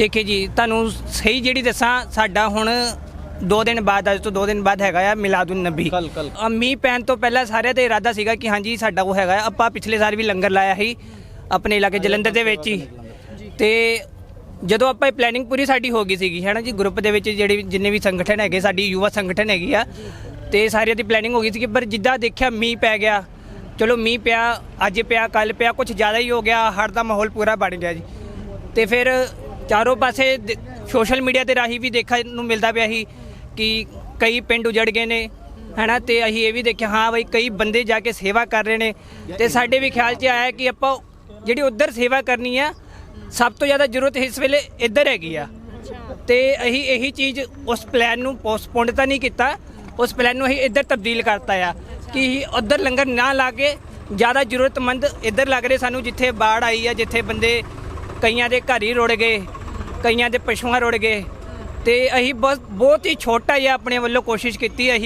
ਦੇਖੇ ਜੀ ਤੁਹਾਨੂੰ ਸਹੀ ਜਿਹੜੀ ਦੱਸਾਂ ਸਾਡਾ ਹੁਣ ਦੋ ਦਿਨ ਬਾਅਦ ਅੱਜ ਤੋਂ ਦੋ ਦਿਨ ਬਾਅਦ ਹੈਗਾ ਆ ਮਿਲਾਦੁਨ ਨਬੀ। ਕੱਲ ਕੱਲ ਮੀਂਹ ਪੈਣ ਤੋਂ ਪਹਿਲਾਂ ਸਾਰਿਆਂ ਦਾ ਇਰਾਦਾ ਸੀਗਾ ਕਿ ਹਾਂਜੀ ਸਾਡਾ ਉਹ ਹੈਗਾ ਆ। ਆਪਾਂ ਪਿਛਲੇ ਸਾਲ ਵੀ ਲੰਗਰ ਲਾਇਆ ਸੀ ਆਪਣੇ ਇਲਾਕੇ ਜਲੰਧਰ ਦੇ ਵਿੱਚ ਹੀ। ਤੇ ਜਦੋਂ ਆਪਾਂ ਇਹ ਪਲੈਨਿੰਗ ਪੂਰੀ ਸਾਡੀ ਹੋ ਗਈ ਸੀਗੀ ਹੈ ਨਾ ਜੀ ਗਰੁੱਪ ਦੇ ਵਿੱਚ ਜਿਹੜੇ ਜਿੰਨੇ ਵੀ ਸੰਗਠਨ ਹੈਗੇ ਸਾਡੀ ਯੁਵਾ ਸੰਗਠਨ ਹੈਗੀ ਆ ਤੇ ਸਾਰਿਆਂ ਦੀ ਪਲੈਨਿੰਗ ਹੋ ਗਈ ਸੀ ਪਰ ਜਿੱਦਾਂ ਦੇਖਿਆ ਮੀਂਹ ਪੈ ਗਿਆ ਚਲੋ ਮੀਂਹ ਪਿਆ ਅੱਜ ਪਿਆ ਕੱਲ ਪਿਆ ਕੁਝ ਜ਼ਿਆਦਾ ਹੀ ਹੋ ਗਿਆ ਹੜ੍ਹ ਦਾ ਮਾਹੌਲ ਪੂਰਾ ਬਣ ਗਿਆ ਜੀ। ਤੇ ਫਿਰ ਚਾਰੋਂ ਪਾਸੇ ਸੋਸ਼ਲ ਮੀਡੀਆ ਤੇ ਰਾਹੀਂ ਵੀ ਦੇਖਣ ਨੂੰ ਮਿਲਦਾ ਪਿਆ ਸੀ ਕਿ ਕਈ ਪਿੰਡ ਉਜੜ ਗਏ ਨੇ, ਹੈਨਾ? ਤੇ ਅਸੀਂ ਇਹ ਵੀ ਦੇਖਿਆ, ਹਾਂ ਬਈ ਕਈ ਬੰਦੇ ਜਾ ਕੇ ਸੇਵਾ ਕਰ ਰਹੇ ਨੇ। ਤੇ ਸਾਡੇ ਵੀ ਖਿਆਲ 'ਚ ਆਇਆ ਕਿ ਆਪਾਂ ਜਿਹੜੀ ਉਧਰ ਸੇਵਾ ਕਰਨੀ ਆ, ਸਭ ਤੋਂ ਜ਼ਿਆਦਾ ਜ਼ਰੂਰਤ ਇਸ ਵੇਲੇ ਇੱਧਰ ਹੈਗੀ ਆ। ਤੇ ਅਸੀਂ ਇਹੀ ਚੀਜ਼ ਉਸ ਪਲਾਨ ਨੂੰ ਪੋਸਟਪੋਨ ਤਾਂ ਨਹੀਂ ਕੀਤਾ, ਉਸ ਪਲਾਨ ਨੂੰ ਅਸੀਂ ਇੱਧਰ ਤਬਦੀਲ ਕਰਤਾ ਆ ਕਿ ਉੱਧਰ ਲੰਗਰ ਨਾ ਲਾ ਕੇ ਜ਼ਿਆਦਾ ਜ਼ਰੂਰਤਮੰਦ ਇੱਧਰ ਲੱਗ ਰਹੇ ਸਾਨੂੰ ਜਿੱਥੇ ਬਾੜ ਆਈ ਆ, ਜਿੱਥੇ ਬੰਦੇ ਕਈਆਂ ਦੇ ਘਰ ਹੀ ਰੁੜ ਗਏ। ਕਈਆਂ ਦੇ ਪਸ਼ੂਆਂ ਰੁੜ ਗਏ। ਤੇ ਅਸੀਂ ਬਸ ਬਹੁਤ ਹੀ ਛੋਟਾ ਜਿਹਾ ਆਪਣੇ ਵੱਲੋਂ ਕੋਸ਼ਿਸ਼ ਕੀਤੀ ਅਸੀਂ